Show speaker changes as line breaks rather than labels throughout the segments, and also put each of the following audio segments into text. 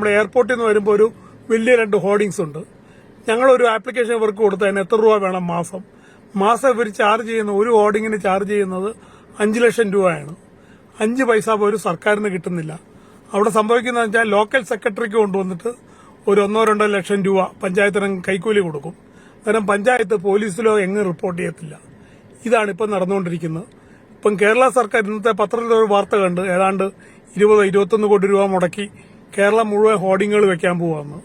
നമ്മുടെ എയർപോർട്ടിൽ നിന്ന് വരുമ്പോൾ ഒരു വലിയ രണ്ട് ഹോർഡിങ്സ് ഉണ്ട് ഞങ്ങളൊരു ആപ്ലിക്കേഷൻ ഇവർക്ക് കൊടുത്തതിന് എത്ര രൂപ വേണം മാസം മാസം ഇവർ ചാർജ് ചെയ്യുന്ന ഒരു ഹോർഡിങ്ങിന് ചാർജ് ചെയ്യുന്നത് അഞ്ച് ലക്ഷം രൂപയാണ് അഞ്ച് പൈസ പോലും സർക്കാരിന് കിട്ടുന്നില്ല അവിടെ സംഭവിക്കുന്നതെന്ന് വെച്ചാൽ ലോക്കൽ സെക്രട്ടറിക്ക് കൊണ്ടുവന്നിട്ട് ഒരു ഒന്നോ രണ്ടോ ലക്ഷം രൂപ പഞ്ചായത്തിന് കൈക്കൂലി കൊടുക്കും അന്നേരം പഞ്ചായത്ത് പോലീസിലോ എങ്ങും റിപ്പോർട്ട് ചെയ്യത്തില്ല ഇതാണ് ഇപ്പം നടന്നുകൊണ്ടിരിക്കുന്നത് ഇപ്പം കേരള സർക്കാർ ഇന്നത്തെ പത്രത്തിലൊരു വാർത്ത കണ്ട് ഏതാണ്ട് ഇരുപതോ ഇരുപത്തൊന്ന് കോടി രൂപ മുടക്കി കേരളം മുഴുവൻ ഹോർഡിങ്ങുകൾ വെക്കാൻ പോവാന്ന്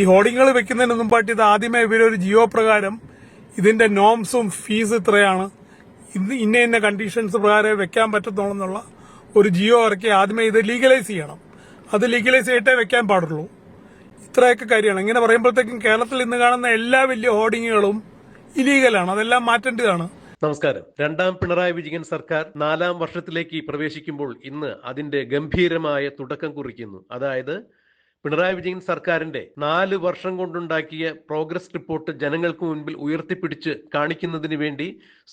ഈ ഹോർഡിങ്ങുകൾ വെക്കുന്നതിന് മുമ്പായിട്ട് ഇത് ആദ്യമേ ഇവരൊരു ജിയോ പ്രകാരം ഇതിന്റെ നോംസും ഫീസ് ഇത്രയാണ് ഇന്ന് ഇന്ന ഇന്ന കണ്ടീഷൻസ് പ്രകാരം വെക്കാൻ പറ്റത്തുള്ളൂ ഒരു ജിയോ ഇറക്കി ആദ്യമേ ഇത് ലീഗലൈസ് ചെയ്യണം അത് ലീഗലൈസ് ചെയ്തിട്ടേ വെക്കാൻ പാടുള്ളൂ ഇത്രയൊക്കെ കാര്യമാണ് ഇങ്ങനെ പറയുമ്പോഴത്തേക്കും കേരളത്തിൽ ഇന്ന് കാണുന്ന എല്ലാ വലിയ ഹോർഡിങ്ങുകളും ഇലീഗലാണ് അതെല്ലാം മാറ്റേണ്ടതാണ്
നമസ്കാരം രണ്ടാം പിണറായി വിജയൻ സർക്കാർ നാലാം വർഷത്തിലേക്ക് പ്രവേശിക്കുമ്പോൾ ഇന്ന് അതിന്റെ ഗംഭീരമായ തുടക്കം കുറിക്കുന്നു അതായത് പിണറായി വിജയൻ സർക്കാരിന്റെ നാല് വർഷം കൊണ്ടുണ്ടാക്കിയ പ്രോഗ്രസ് റിപ്പോർട്ട് ജനങ്ങൾക്ക് മുൻപിൽ ഉയർത്തിപ്പിടിച്ച് കാണിക്കുന്നതിന് വേണ്ടി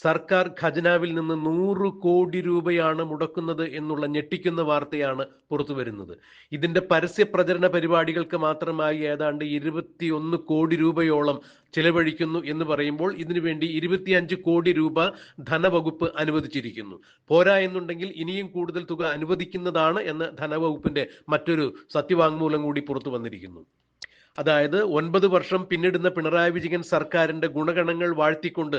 സർക്കാർ ഖജനാവിൽ നിന്ന് നൂറ് കോടി രൂപയാണ് മുടക്കുന്നത് എന്നുള്ള ഞെട്ടിക്കുന്ന വാർത്തയാണ് പുറത്തു വരുന്നത് ഇതിന്റെ പരസ്യ പ്രചരണ പരിപാടികൾക്ക് മാത്രമായി ഏതാണ്ട് ഇരുപത്തിയൊന്ന് കോടി രൂപയോളം ചിലവഴിക്കുന്നു എന്ന് പറയുമ്പോൾ ഇതിനുവേണ്ടി ഇരുപത്തിയഞ്ച് കോടി രൂപ ധനവകുപ്പ് അനുവദിച്ചിരിക്കുന്നു പോരാ എന്നുണ്ടെങ്കിൽ ഇനിയും കൂടുതൽ തുക അനുവദിക്കുന്നതാണ് എന്ന് ധനവകുപ്പിന്റെ മറ്റൊരു സത്യവാങ്മൂലം കൂടി പുറത്തു വന്നിരിക്കുന്നു അതായത് ഒൻപത് വർഷം പിന്നിടുന്ന പിണറായി വിജയൻ സർക്കാരിന്റെ ഗുണഗണങ്ങൾ വാഴ്ത്തിക്കൊണ്ട്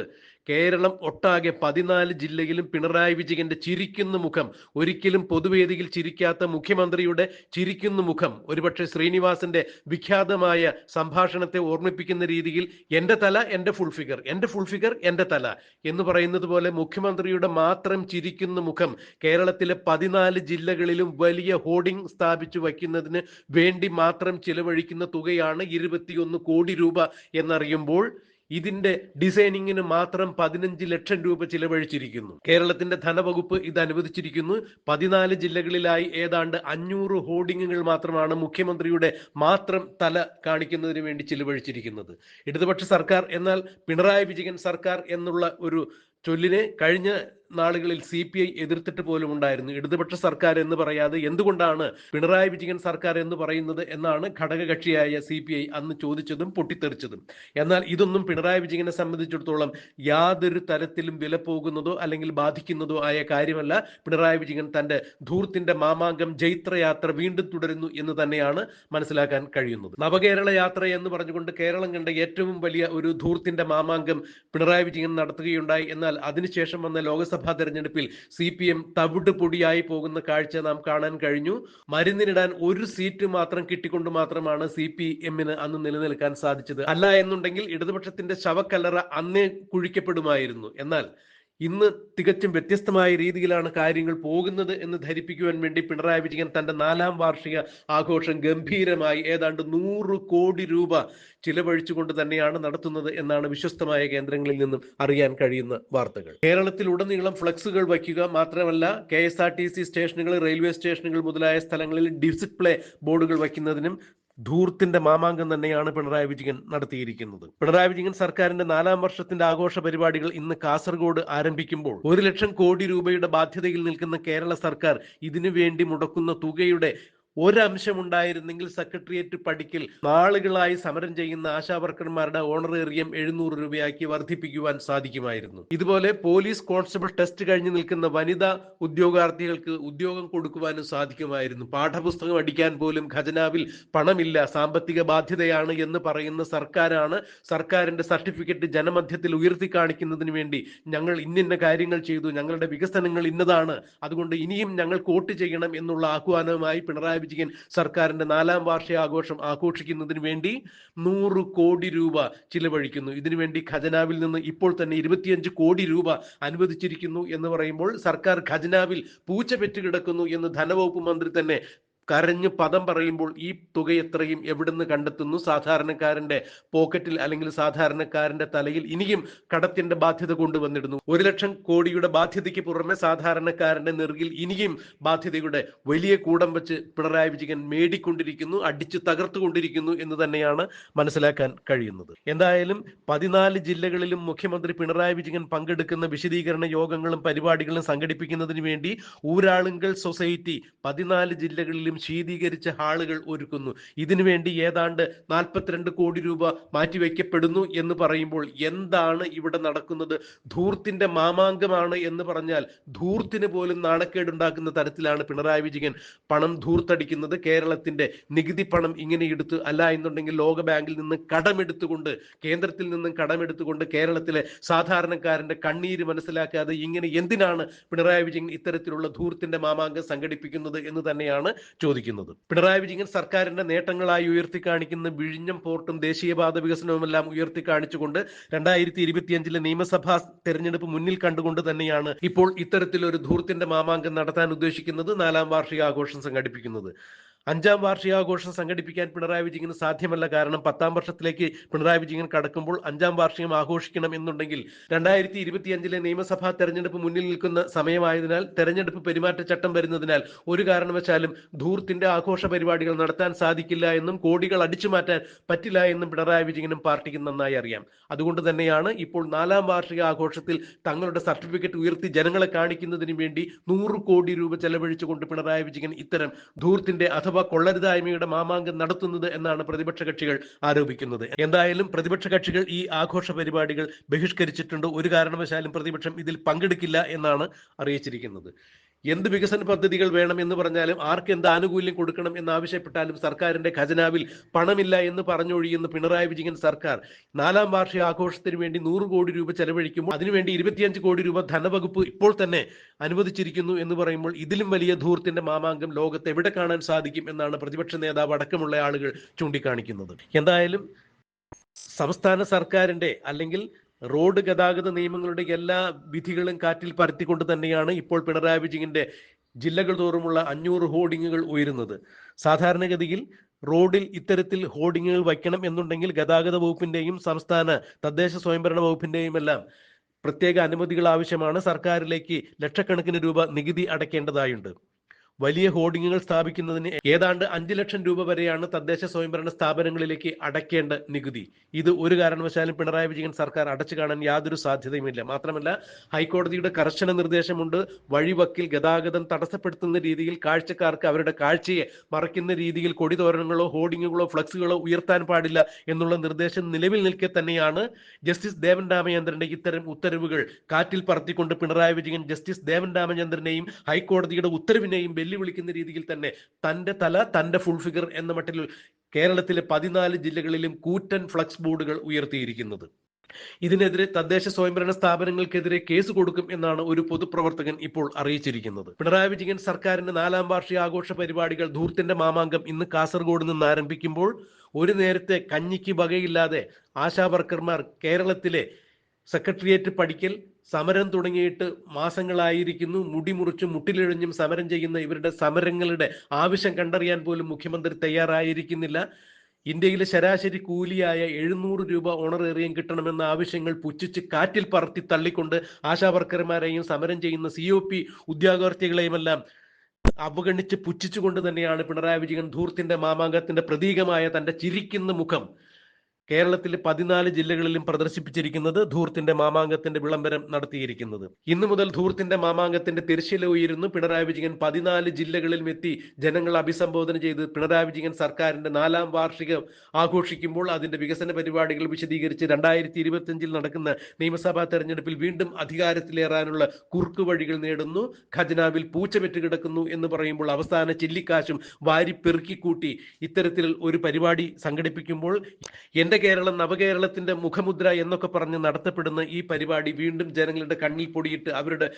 കേരളം ഒട്ടാകെ പതിനാല് ജില്ലയിലും പിണറായി വിജയന്റെ ചിരിക്കുന്ന മുഖം ഒരിക്കലും പൊതുവേദിയിൽ ചിരിക്കാത്ത മുഖ്യമന്ത്രിയുടെ ചിരിക്കുന്ന മുഖം ഒരുപക്ഷെ ശ്രീനിവാസന്റെ വിഖ്യാതമായ സംഭാഷണത്തെ ഓർമ്മിപ്പിക്കുന്ന രീതിയിൽ എന്റെ തല എന്റെ ഫുൾ ഫിഗർ എന്റെ ഫുൾ ഫിഗർ എന്റെ തല എന്ന് പറയുന്നത് പോലെ മുഖ്യമന്ത്രിയുടെ മാത്രം ചിരിക്കുന്ന മുഖം കേരളത്തിലെ പതിനാല് ജില്ലകളിലും വലിയ ഹോർഡിംഗ് സ്ഥാപിച്ചു വയ്ക്കുന്നതിന് വേണ്ടി മാത്രം ചിലവഴിക്കുന്ന തുകയാണ് ഇരുപത്തിയൊന്ന് കോടി രൂപ എന്നറിയുമ്പോൾ ഇതിന്റെ ഡിസൈനിങ്ങിന് മാത്രം പതിനഞ്ച് ലക്ഷം രൂപ ചിലവഴിച്ചിരിക്കുന്നു കേരളത്തിന്റെ ധനവകുപ്പ് ഇത് അനുവദിച്ചിരിക്കുന്നു പതിനാല് ജില്ലകളിലായി ഏതാണ്ട് അഞ്ഞൂറ് ഹോർഡിങ്ങുകൾ മാത്രമാണ് മുഖ്യമന്ത്രിയുടെ മാത്രം തല കാണിക്കുന്നതിന് വേണ്ടി ചിലവഴിച്ചിരിക്കുന്നത് ഇടതുപക്ഷ സർക്കാർ എന്നാൽ പിണറായി വിജയൻ സർക്കാർ എന്നുള്ള ഒരു ചൊല്ലിനെ കഴിഞ്ഞ നാളുകളിൽ സി പി ഐ എതിർത്തിട്ട് പോലും ഉണ്ടായിരുന്നു ഇടതുപക്ഷ സർക്കാർ എന്ന് പറയാതെ എന്തുകൊണ്ടാണ് പിണറായി വിജയൻ സർക്കാർ എന്ന് പറയുന്നത് എന്നാണ് ഘടകകക്ഷിയായ സി പി ഐ അന്ന് ചോദിച്ചതും പൊട്ടിത്തെറിച്ചതും എന്നാൽ ഇതൊന്നും പിണറായി വിജയനെ സംബന്ധിച്ചിടത്തോളം യാതൊരു തരത്തിലും വില പോകുന്നതോ അല്ലെങ്കിൽ ബാധിക്കുന്നതോ ആയ കാര്യമല്ല പിണറായി വിജയൻ തന്റെ ധൂർത്തിന്റെ മാമാങ്കം ജൈത്രയാത്ര വീണ്ടും തുടരുന്നു എന്ന് തന്നെയാണ് മനസ്സിലാക്കാൻ കഴിയുന്നത് നവകേരള യാത്ര എന്ന് പറഞ്ഞുകൊണ്ട് കേരളം കണ്ട ഏറ്റവും വലിയ ഒരു ധൂർത്തിന്റെ മാമാങ്കം പിണറായി വിജയൻ നടത്തുകയുണ്ടായി എന്നാൽ അതിനുശേഷം വന്ന ലോകസഭ ലോക്സഭാ തെരഞ്ഞെടുപ്പിൽ സി പി എം തവിട് പൊടിയായി പോകുന്ന കാഴ്ച നാം കാണാൻ കഴിഞ്ഞു മരുന്നിനിടാൻ ഒരു സീറ്റ് മാത്രം കിട്ടിക്കൊണ്ട് മാത്രമാണ് സി പി എമ്മിന് അന്ന് നിലനിൽക്കാൻ സാധിച്ചത് അല്ല എന്നുണ്ടെങ്കിൽ ഇടതുപക്ഷത്തിന്റെ ശവക്കല്ലറ അന്നേ കുഴിക്കപ്പെടുമായിരുന്നു എന്നാൽ ഇന്ന് തികച്ചും വ്യത്യസ്തമായ രീതിയിലാണ് കാര്യങ്ങൾ പോകുന്നത് എന്ന് ധരിപ്പിക്കുവാൻ വേണ്ടി പിണറായി വിജയൻ തന്റെ നാലാം വാർഷിക ആഘോഷം ഗംഭീരമായി ഏതാണ്ട് നൂറ് കോടി രൂപ ചിലവഴിച്ചുകൊണ്ട് തന്നെയാണ് നടത്തുന്നത് എന്നാണ് വിശ്വസ്തമായ കേന്ദ്രങ്ങളിൽ നിന്നും അറിയാൻ കഴിയുന്ന വാർത്തകൾ കേരളത്തിൽ ഉടനീളം ഫ്ലക്സുകൾ വയ്ക്കുക മാത്രമല്ല K S R T C സ്റ്റേഷനുകൾ റെയിൽവേ സ്റ്റേഷനുകൾ മുതലായ സ്ഥലങ്ങളിൽ ഡിസ്പ്ലേ ബോർഡുകൾ വയ്ക്കുന്നതിനും ധൂർത്തിന്റെ മാമാങ്കം തന്നെയാണ് പിണറായി വിജയൻ നടത്തിയിരിക്കുന്നത് പിണറായി വിജയൻ സർക്കാരിന്റെ നാലാം വർഷത്തിന്റെ ആഘോഷ പരിപാടികൾ ഇന്ന് കാസർഗോഡ് ആരംഭിക്കുമ്പോൾ ഒരു ലക്ഷം കോടി രൂപയുടെ ബാധ്യതയിൽ നിൽക്കുന്ന കേരള സർക്കാർ ഇതിനുവേണ്ടി മുടക്കുന്ന തുകയുടെ ഒരംശമുണ്ടായിരുന്നെങ്കിൽ സെക്രട്ടേറിയറ്റ് പടിക്കൽ നാളുകളായി സമരം ചെയ്യുന്ന ആശാവർക്കർമാരുടെ ഓണറേറിയം എഴുന്നൂറ് രൂപയാക്കി വർദ്ധിപ്പിക്കുവാൻ സാധിക്കുമായിരുന്നു ഇതുപോലെ പോലീസ് കോൺസ്റ്റബിൾ ടെസ്റ്റ് കഴിഞ്ഞു നിൽക്കുന്ന വനിതാ ഉദ്യോഗാർത്ഥികൾക്ക് ഉദ്യോഗം കൊടുക്കുവാനും സാധിക്കുമായിരുന്നു പാഠപുസ്തകം അടിക്കാൻ പോലും ഖജനാവിൽ പണമില്ല സാമ്പത്തിക ബാധ്യതയാണ് എന്ന് പറയുന്ന സർക്കാരാണ് സർക്കാരിന്റെ സർട്ടിഫിക്കറ്റ് ജനമധ്യത്തിൽ ഉയർത്തി കാണിക്കുന്നതിന് വേണ്ടി ഞങ്ങൾ ഇന്നിന്ന കാര്യങ്ങൾ ചെയ്തു ഞങ്ങളുടെ വികസനങ്ങൾ ഇന്നതാണ് അതുകൊണ്ട് ഇനിയും ഞങ്ങൾക്ക് വോട്ട് ചെയ്യണം എന്നുള്ള ആഹ്വാനവുമായി പിണറായി പ്രഖ്യാപിച്ചിരിക്കാൻ സർക്കാരിന്റെ നാലാം വാർഷിക ആഘോഷം ആഘോഷിക്കുന്നതിന് വേണ്ടി നൂറ് കോടി രൂപ ചിലവഴിക്കുന്നു ഇതിനുവേണ്ടി ഖജനാവിൽ നിന്ന് ഇപ്പോൾ തന്നെ ഇരുപത്തിയഞ്ച് കോടി രൂപ അനുവദിച്ചിരിക്കുന്നു എന്ന് പറയുമ്പോൾ സർക്കാർ ഖജനാവിൽ പൂച്ച പെറ്റുകിടക്കുന്നു കിടക്കുന്നു എന്ന് ധനവകുപ്പ് മന്ത്രി തന്നെ കരഞ്ഞ് പദം പറയുമ്പോൾ ഈ തുക എത്രയും എവിടുന്ന് കണ്ടെത്തുന്നു സാധാരണക്കാരന്റെ പോക്കറ്റിൽ അല്ലെങ്കിൽ സാധാരണക്കാരന്റെ തലയിൽ ഇനിയും കടത്തിന്റെ ബാധ്യത കൊണ്ടുവന്നിരുന്നു ഒരു ലക്ഷം കോടിയുടെ ബാധ്യതയ്ക്ക് പുറമെ സാധാരണക്കാരന്റെ നെറുകിൽ ഇനിയും ബാധ്യതയുടെ വലിയ കൂടം വെച്ച് പിണറായി വിജയൻ മേടിക്കൊണ്ടിരിക്കുന്നു അടിച്ചു തകർത്തുകൊണ്ടിരിക്കുന്നു എന്ന് തന്നെയാണ് മനസ്സിലാക്കാൻ കഴിയുന്നത് എന്തായാലും പതിനാല് ജില്ലകളിലും മുഖ്യമന്ത്രി പിണറായി വിജയൻ പങ്കെടുക്കുന്ന വിശദീകരണ യോഗങ്ങളും പരിപാടികളും സംഘടിപ്പിക്കുന്നതിന് വേണ്ടി ഊരാളുങ്കൽ സൊസൈറ്റി പതിനാല് ജില്ലകളിലും ശീതീകരിച്ച ഹാളുകൾ ഒരുക്കുന്നു ഇതിനുവേണ്ടി ഏതാണ്ട് നാൽപ്പത്തിരണ്ട് കോടി രൂപ മാറ്റിവെക്കപ്പെടുന്നു എന്ന് പറയുമ്പോൾ എന്താണ് ഇവിടെ നടക്കുന്നത് ധൂർത്തിന്റെ മാമാങ്കമാണ് എന്ന് പറഞ്ഞാൽ ധൂർത്തിന് പോലും നാണക്കേടുണ്ടാക്കുന്ന തരത്തിലാണ് പിണറായി വിജയൻ പണം ധൂർത്തടിക്കുന്നത് കേരളത്തിന്റെ നികുതി പണം ഇങ്ങനെ എടുത്ത് അല്ല എന്നുണ്ടെങ്കിൽ ലോകബാങ്കിൽ നിന്ന് കടമെടുത്തുകൊണ്ട് കേന്ദ്രത്തിൽ നിന്നും കടമെടുത്തുകൊണ്ട് കേരളത്തിലെ സാധാരണക്കാരന്റെ കണ്ണീര് മനസ്സിലാക്കാതെ ഇങ്ങനെ എന്തിനാണ് പിണറായി വിജയൻ ഇത്തരത്തിലുള്ള ധൂർത്തിന്റെ മാമാങ്കം സംഘടിപ്പിക്കുന്നത് എന്ന് തന്നെയാണ് ചോദിച്ചത് പരിശോധിക്കുന്നത് പിണറായി വിജയൻ സർക്കാരിന്റെ നേട്ടങ്ങളായി ഉയർത്തിക്കാണിക്കുന്ന വിഴിഞ്ഞം പോർട്ടും ദേശീയപാത വികസനവുമെല്ലാം ഉയർത്തിക്കാണിച്ചുകൊണ്ട് രണ്ടായിരത്തി ഇരുപത്തിയഞ്ചിലെ നിയമസഭാ തെരഞ്ഞെടുപ്പ് മുന്നിൽ കണ്ടുകൊണ്ട് തന്നെയാണ് ഇപ്പോൾ ഇത്തരത്തിലൊരു ധൂർത്തിന്റെ മാമാങ്കം നടത്താൻ ഉദ്ദേശിക്കുന്നത് നാലാം വാർഷിക ആഘോഷം സംഘടിപ്പിക്കുന്നത് അഞ്ചാം വാർഷികാഘോഷം സംഘടിപ്പിക്കാൻ പിണറായി വിജയന് സാധ്യമല്ല കാരണം പത്താം വർഷത്തിലേക്ക് പിണറായി വിജയൻ കടക്കുമ്പോൾ അഞ്ചാം വാർഷികം ആഘോഷിക്കണം എന്നുണ്ടെങ്കിൽ രണ്ടായിരത്തി ഇരുപത്തിയഞ്ചിലെ നിയമസഭാ തെരഞ്ഞെടുപ്പ് മുന്നിൽ നിൽക്കുന്ന സമയമായതിനാൽ തെരഞ്ഞെടുപ്പ് പെരുമാറ്റച്ചട്ടം വരുന്നതിനാൽ ഒരു കാരണവശാലും ധൂർത്തിന്റെ ആഘോഷ പരിപാടികൾ നടത്താൻ സാധിക്കില്ല എന്നും കോടികൾ അടിച്ചു മാറ്റാൻ പറ്റില്ല എന്നും പിണറായി വിജയനും പാർട്ടിക്ക് നന്നായി അറിയാം അതുകൊണ്ട് തന്നെയാണ് ഇപ്പോൾ നാലാം വാർഷിക ആഘോഷത്തിൽ തങ്ങളുടെ സർട്ടിഫിക്കറ്റ് ഉയർത്തി ജനങ്ങളെ കാണിക്കുന്നതിന് വേണ്ടി നൂറ് കോടി രൂപ ചെലവഴിച്ചുകൊണ്ട് പിണറായി വിജയൻ ഇത്തരം ധൂർത്തിന്റെ അധ അഥവാ കൊള്ളരുതായ്മയുടെ മാമാങ്കം നടത്തുന്നത് എന്നാണ് പ്രതിപക്ഷ കക്ഷികൾ ആരോപിക്കുന്നത് എന്തായാലും പ്രതിപക്ഷ കക്ഷികൾ ഈ ആഘോഷ പരിപാടികൾ ബഹിഷ്കരിച്ചിട്ടുണ്ട് ഒരു കാരണവശാലും പ്രതിപക്ഷം ഇതിൽ പങ്കെടുക്കില്ല എന്നാണ് അറിയിച്ചിരിക്കുന്നത് എന്ത് വികസന പദ്ധതികൾ വേണം എന്ന് പറഞ്ഞാലും ആർക്ക് എന്ത് ആനുകൂല്യം കൊടുക്കണം എന്ന് ആവശ്യപ്പെട്ടാലും സർക്കാരിന്റെ ഖജനാവിൽ പണമില്ല എന്ന് പറഞ്ഞൊഴിയുന്ന പിണറായി വിജയൻ സർക്കാർ നാലാം വാർഷിക ആഘോഷത്തിന് വേണ്ടി നൂറ് കോടി രൂപ ചെലവഴിക്കുമ്പോൾ അതിനുവേണ്ടി ഇരുപത്തിയഞ്ച് കോടി രൂപ ധനവകുപ്പ് ഇപ്പോൾ തന്നെ അനുവദിച്ചിരിക്കുന്നു എന്ന് പറയുമ്പോൾ ഇതിലും വലിയ ധൂർത്തിന്റെ മാമാങ്കം ലോകത്ത് എവിടെ കാണാൻ സാധിക്കും എന്നാണ് പ്രതിപക്ഷ നേതാവ് അടക്കമുള്ള ആളുകൾ ചൂണ്ടിക്കാണിക്കുന്നത് എന്തായാലും സംസ്ഥാന സർക്കാരിന്റെ അല്ലെങ്കിൽ റോഡ് ഗതാഗത നിയമങ്ങളുടെ എല്ലാ വിധികളും കാറ്റിൽ പരത്തിക്കൊണ്ട് തന്നെയാണ് ഇപ്പോൾ പിണറായി വിജയന്റെ ജില്ലകൾ തോറുമുള്ള അഞ്ഞൂറ് ഹോർഡിങ്ങുകൾ ഉയരുന്നത് സാധാരണഗതിയിൽ റോഡിൽ ഇത്തരത്തിൽ ഹോർഡിങ്ങുകൾ വയ്ക്കണം എന്നുണ്ടെങ്കിൽ ഗതാഗത വകുപ്പിന്റെയും സംസ്ഥാന തദ്ദേശ സ്വയംഭരണ വകുപ്പിന്റെയും എല്ലാം പ്രത്യേക അനുമതികൾ ആവശ്യമാണ് സർക്കാരിലേക്ക് ലക്ഷക്കണക്കിന് രൂപ നികുതി അടയ്ക്കേണ്ടതായുണ്ട് വലിയ ഹോർഡിങ്ങുകൾ സ്ഥാപിക്കുന്നതിന് ഏതാണ്ട് അഞ്ചു ലക്ഷം രൂപ വരെയാണ് തദ്ദേശ സ്വയംഭരണ സ്ഥാപനങ്ങളിലേക്ക് അടയ്ക്കേണ്ട നികുതി ഇത് ഒരു കാരണവശാലും പിണറായി വിജയൻ സർക്കാർ അടച്ചു കാണാൻ യാതൊരു സാധ്യതയുമില്ല മാത്രമല്ല ഹൈക്കോടതിയുടെ കർശന നിർദ്ദേശമുണ്ട് വഴിവക്കിൽ ഗതാഗതം തടസ്സപ്പെടുത്തുന്ന രീതിയിൽ കാഴ്ചക്കാർക്ക് അവരുടെ കാഴ്ചയെ മറയ്ക്കുന്ന രീതിയിൽ കൊടിതോരണങ്ങളോ ഹോർഡിങ്ങുകളോ ഫ്ലക്സുകളോ ഉയർത്താൻ പാടില്ല എന്നുള്ള നിർദ്ദേശം നിലവിൽ നിൽക്കെ തന്നെയാണ് ജസ്റ്റിസ് ദേവൻ രാമചന്ദ്രന്റെ ഇത്തരം ഉത്തരവുകൾ കാറ്റിൽ പറത്തിക്കൊണ്ട് പിണറായി വിജയൻ ജസ്റ്റിസ് ദേവൻ രാമചന്ദ്രനെയും ഹൈക്കോടതിയുടെ ഉത്തരവിനെയും വെല്ലുവിളിക്കുന്ന രീതിയിൽ തന്നെ തന്റെ തല തന്റെ ഫുൾ ഫിഗർ എന്ന മട്ടിൽ കേരളത്തിലെ പതിനാല് ജില്ലകളിലും കൂറ്റൻ ഫ്ലക്സ് ബോർഡുകൾ ഉയർത്തിയിരിക്കുന്നത് ഇതിനെതിരെ തദ്ദേശ സ്വയംഭരണ സ്ഥാപനങ്ങൾക്കെതിരെ കേസ് കൊടുക്കും എന്നാണ് ഒരു പൊതുപ്രവർത്തകൻ ഇപ്പോൾ അറിയിച്ചിരിക്കുന്നത് പിണറായി വിജയൻ സർക്കാരിന്റെ നാലാം വാർഷിക ആഘോഷ പരിപാടികൾ ധൂർത്തിന്റെ മാമാങ്കം ഇന്ന് കാസർഗോഡ് നിന്ന് ആരംഭിക്കുമ്പോൾ ഒരു നേരത്തെ കഞ്ഞിക്ക് വകയില്ലാതെ ആശാ വർക്കർമാർ കേരളത്തിലെ സെക്രട്ടേറിയറ്റ് പഠിക്കൽ സമരം തുടങ്ങിയിട്ട് മാസങ്ങളായിരിക്കുന്നു മുടിമുറിച്ചും മുട്ടിലിഴഞ്ഞും സമരം ചെയ്യുന്ന ഇവരുടെ സമരങ്ങളുടെ ആവശ്യം കണ്ടറിയാൻ പോലും മുഖ്യമന്ത്രി തയ്യാറായിരിക്കുന്നില്ല ഇന്ത്യയിലെ ശരാശരി കൂലിയായ എഴുന്നൂറ് രൂപ ഓണറേറിയം കിട്ടണമെന്ന ആവശ്യങ്ങൾ പുച്ഛിച്ച് കാറ്റിൽ പറത്തി തള്ളിക്കൊണ്ട് ആശാവർക്കർമാരെയും സമരം ചെയ്യുന്ന സി ഒ പി ഉദ്യോഗാർത്ഥികളെയുമെല്ലാം അവഗണിച്ച് പുച്ഛിച്ചുകൊണ്ട് തന്നെയാണ് പിണറായി വിജയൻ ധൂർത്തിന്റെ മാമാങ്കത്തിന്റെ പ്രതീകമായ തന്റെ ചിരിക്കുന്ന മുഖം കേരളത്തിലെ പതിനാല് ജില്ലകളിലും പ്രദർശിപ്പിച്ചിരിക്കുന്നത് ധൂർത്തിന്റെ മാമാങ്കത്തിന്റെ വിളംബരം നടത്തിയിരിക്കുന്നത് ഇന്നു മുതൽ ധൂർത്തിന്റെ മാമാങ്കത്തിന്റെ തിരശ്ശീല ഉയരുന്നു പിണറായി വിജയൻ പതിനാല് ജില്ലകളിലും എത്തി ജനങ്ങളെ അഭിസംബോധന ചെയ്ത് പിണറായി വിജയൻ സർക്കാരിന്റെ നാലാം വാർഷികം ആഘോഷിക്കുമ്പോൾ അതിന്റെ വികസന പരിപാടികൾ വിശദീകരിച്ച് രണ്ടായിരത്തി ഇരുപത്തിയഞ്ചിൽ നടക്കുന്ന നിയമസഭാ തെരഞ്ഞെടുപ്പിൽ വീണ്ടും അധികാരത്തിലേറാനുള്ള കുറുക്കു വഴികൾ നേടുന്നു ഖജനാവിൽ പൂച്ചവെറ്റ് കിടക്കുന്നു എന്ന് പറയുമ്പോൾ അവസാന ചില്ലിക്കാശും വാരിപ്പെറുക്കിക്കൂട്ടി ഇത്തരത്തിൽ ഒരു പരിപാടി സംഘടിപ്പിക്കുമ്പോൾ എന്റെ കേരളം നവകേരളത്തിന്റെ മുഖമുദ്ര എന്നൊക്കെ പറഞ്ഞ് നടത്തപ്പെടുന്ന ഈ പരിപാടി വീണ്ടും ജനങ്ങളുടെ കണ്ണിൽ പൊടിയിട്ട് അവരുടെ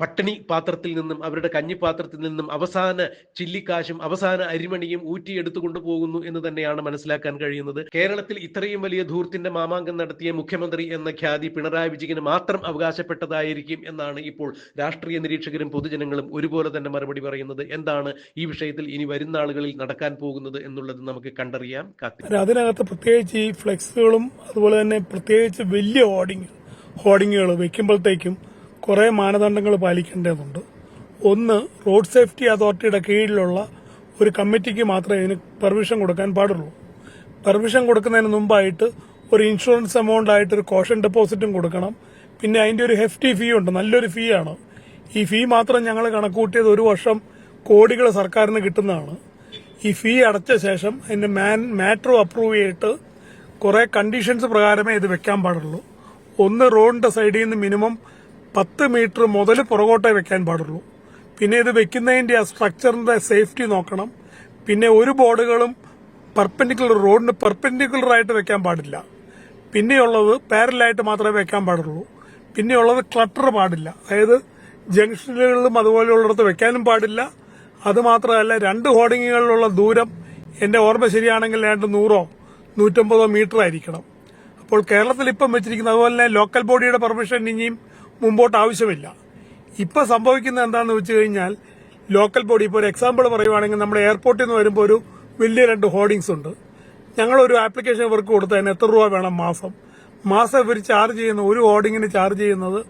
പട്ടിണി പാത്രത്തിൽ നിന്നും അവരുടെ കഞ്ഞിപ്പാത്രത്തിൽ നിന്നും അവസാന ചില്ലിക്കാശും അവസാന അരിമണിയും ഊറ്റിയെടുത്തു കൊണ്ടുപോകുന്നു എന്ന് തന്നെയാണ് മനസ്സിലാക്കാൻ കഴിയുന്നത് കേരളത്തിൽ ഇത്രയും വലിയ ധൂർത്തിന്റെ മാമാങ്കം നടത്തിയ മുഖ്യമന്ത്രി എന്ന ഖ്യാതി പിണറായി വിജയന് മാത്രം അവകാശപ്പെട്ടതായിരിക്കും എന്നാണ് ഇപ്പോൾ രാഷ്ട്രീയ നിരീക്ഷകരും പൊതുജനങ്ങളും ഒരുപോലെ തന്നെ മറുപടി പറയുന്നത് എന്താണ് ഈ വിഷയത്തിൽ ഇനി വരുന്ന ആളുകളിൽ നടക്കാൻ പോകുന്നത് എന്നുള്ളത് നമുക്ക് കണ്ടറിയാം
അതിനകത്ത് പ്രത്യേകിച്ച് ഈ ഫ്ലെക്സുകളും അതുപോലെ തന്നെ പ്രത്യേകിച്ച് വലിയ ഹോർഡിംഗ് ഹോർഡിങ്ങുകൾ വെക്കുമ്പോഴത്തേക്കും കുറേ മാനദണ്ഡങ്ങൾ പാലിക്കേണ്ടതുണ്ട് ഒന്ന് റോഡ് സേഫ്റ്റി അതോറിറ്റിയുടെ കീഴിലുള്ള ഒരു കമ്മിറ്റിക്ക് മാത്രമേ ഇതിന് പെർമിഷൻ കൊടുക്കാൻ പാടുള്ളൂ പെർമിഷൻ കൊടുക്കുന്നതിന് മുമ്പായിട്ട് ഒരു ഇൻഷുറൻസ് എമൗണ്ട് ആയിട്ട് ഒരു കോഷൻ ഡെപ്പോസിറ്റും കൊടുക്കണം പിന്നെ അതിൻ്റെ ഒരു ഹെഫ്റ്റി ഫീ ഉണ്ട് നല്ലൊരു ഫീ ആണ് ഈ ഫീ മാത്രം ഞങ്ങൾ കണക്കൂട്ടിയത് ഒരു വർഷം കോടികൾ സർക്കാരിന് കിട്ടുന്നതാണ് ഈ ഫീ അടച്ച ശേഷം അതിൻ്റെ മാൻ മാറ്റർ അപ്രൂവ് ചെയ്തിട്ട് കുറേ കണ്ടീഷൻസ് പ്രകാരമേ ഇത് വെക്കാൻ പാടുള്ളൂ ഒന്ന് റോഡിൻ്റെ സൈഡിൽ നിന്ന് മിനിമം പത്ത് മീറ്റർ മുതൽ പുറകോട്ടേ വെക്കാൻ പാടുള്ളൂ പിന്നെ ഇത് വെക്കുന്നതിന്റെ സ്ട്രക്ചറിന്റെ സേഫ്റ്റി നോക്കണം പിന്നെ ഒരു ബോർഡുകളും പെർപെൻഡിക്കുലർ റോഡിന് പെർപെൻഡിക്കുലർ ആയിട്ട് വെക്കാൻ പാടില്ല പിന്നെയുള്ളത് പാരലായിട്ട് മാത്രമേ വെക്കാൻ പാടുള്ളൂ പിന്നെയുള്ളത് ക്ലട്ടർ പാടില്ല അതായത് ജംഗ്ഷനുകളിലും അതുപോലെയുള്ളിടത്ത് വെക്കാനും പാടില്ല അതുമാത്രമല്ല രണ്ട് ഹോർഡിങ്ങുകളിലുള്ള ദൂരം എന്റെ ഓർമ്മ ശരിയാണെങ്കിൽ രണ്ട് നൂറോ നൂറ്റമ്പതോ മീറ്റർ ആയിരിക്കണം അപ്പോൾ കേരളത്തിൽ ഇപ്പം വെച്ചിരിക്കുന്ന അതുപോലെ തന്നെ ലോക്കൽ ബോഡിയുടെ പെർമിഷൻ ഇനിയും മുമ്പോട്ട് ആവശ്യമില്ല ഇപ്പൊ സംഭവിക്കുന്നത് എന്താണെന്ന് വെച്ച് കഴിഞ്ഞാൽ ലോക്കൽ ബോഡി ഇപ്പോൾ ഒരു എക്സാമ്പിൾ പറയുവാണെങ്കിൽ നമ്മുടെ എയർപോർട്ടിൽ നിന്ന് വരുമ്പോൾ ഒരു വലിയ രണ്ട് ഹോർഡിങ്സ് ഉണ്ട് ഞങ്ങളൊരു ആപ്ലിക്കേഷൻ ഇവർക്ക് കൊടുത്തതിന് എത്ര രൂപ വേണം മാസം മാസം ഇവർ ചാർജ് ചെയ്യുന്ന ഒരു ഹോർഡിങ്ങിന് ചാർജ് ചെയ്യുന്നത്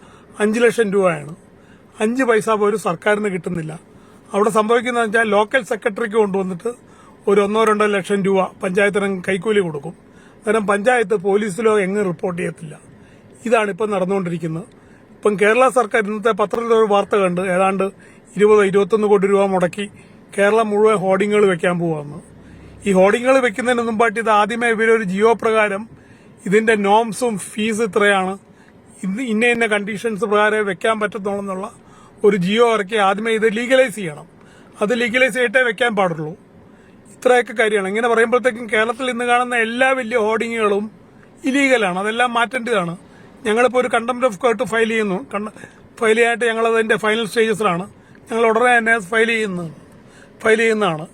അഞ്ച് ലക്ഷം രൂപയാണ് അഞ്ച് പൈസ പോലും സർക്കാരിന് കിട്ടുന്നില്ല അവിടെ സംഭവിക്കുന്നത് വെച്ചാൽ ലോക്കൽ സെക്രട്ടറിക്ക് കൊണ്ടുവന്നിട്ട് ഒരു ഒന്നോ രണ്ടോ ലക്ഷം രൂപ പഞ്ചായത്തിന് കൈക്കൂലി കൊടുക്കും അന്നേരം പഞ്ചായത്ത് പോലീസിലോ എങ്ങും റിപ്പോർട്ട് ചെയ്യത്തില്ല ഇതാണ് ഇപ്പം നടന്നുകൊണ്ടിരിക്കുന്നത് ഇപ്പം കേരള സർക്കാർ ഇന്നത്തെ ഒരു വാർത്ത കണ്ട് ഏതാണ്ട് ഇരുപത് ഇരുപത്തൊന്ന് കോടി രൂപ മുടക്കി കേരളം മുഴുവൻ ഹോർഡിങ്ങുകൾ വെക്കാൻ പോവാന്ന് ഈ ഹോർഡിങ്ങുകൾ വെക്കുന്നതിന് മുമ്പായിട്ട് ഇത് ആദ്യമേ ഇവരൊരു ജിയോ പ്രകാരം ഇതിന്റെ നോംസും ഫീസ് ഇത്രയാണ് ഇന്ന ഇന്ന കണ്ടീഷൻസ് പ്രകാരം വെക്കാൻ പറ്റത്തുള്ളെന്നുള്ള ഒരു ജിയോ ഇറക്കി ആദ്യമേ ഇത് ലീഗലൈസ് ചെയ്യണം അത് ലീഗലൈസ് ചെയ്തിട്ടേ വെക്കാൻ പാടുള്ളൂ ഇത്രയൊക്കെ കാര്യമാണ് ഇങ്ങനെ പറയുമ്പോഴത്തേക്കും കേരളത്തിൽ ഇന്ന് കാണുന്ന എല്ലാ വലിയ ഹോർഡിങ്ങുകളും ഇലീഗലാണ് അതെല്ലാം മാറ്റേണ്ടതാണ് ഞങ്ങളിപ്പോൾ ഒരു കണ്ടംപ്റ്റ് ഓഫ് കോർട്ട് ഫയൽ ചെയ്യുന്നു ഫയൽ ചെയ്യാനായിട്ട് ഞങ്ങളതിൻ്റെ ഫൈനൽ സ്റ്റേജസിലാണ് ഞങ്ങൾ ഉടനെ തന്നെ ഫയൽ ചെയ്യുന്നു ഫയൽ ചെയ്യുന്നതാണ്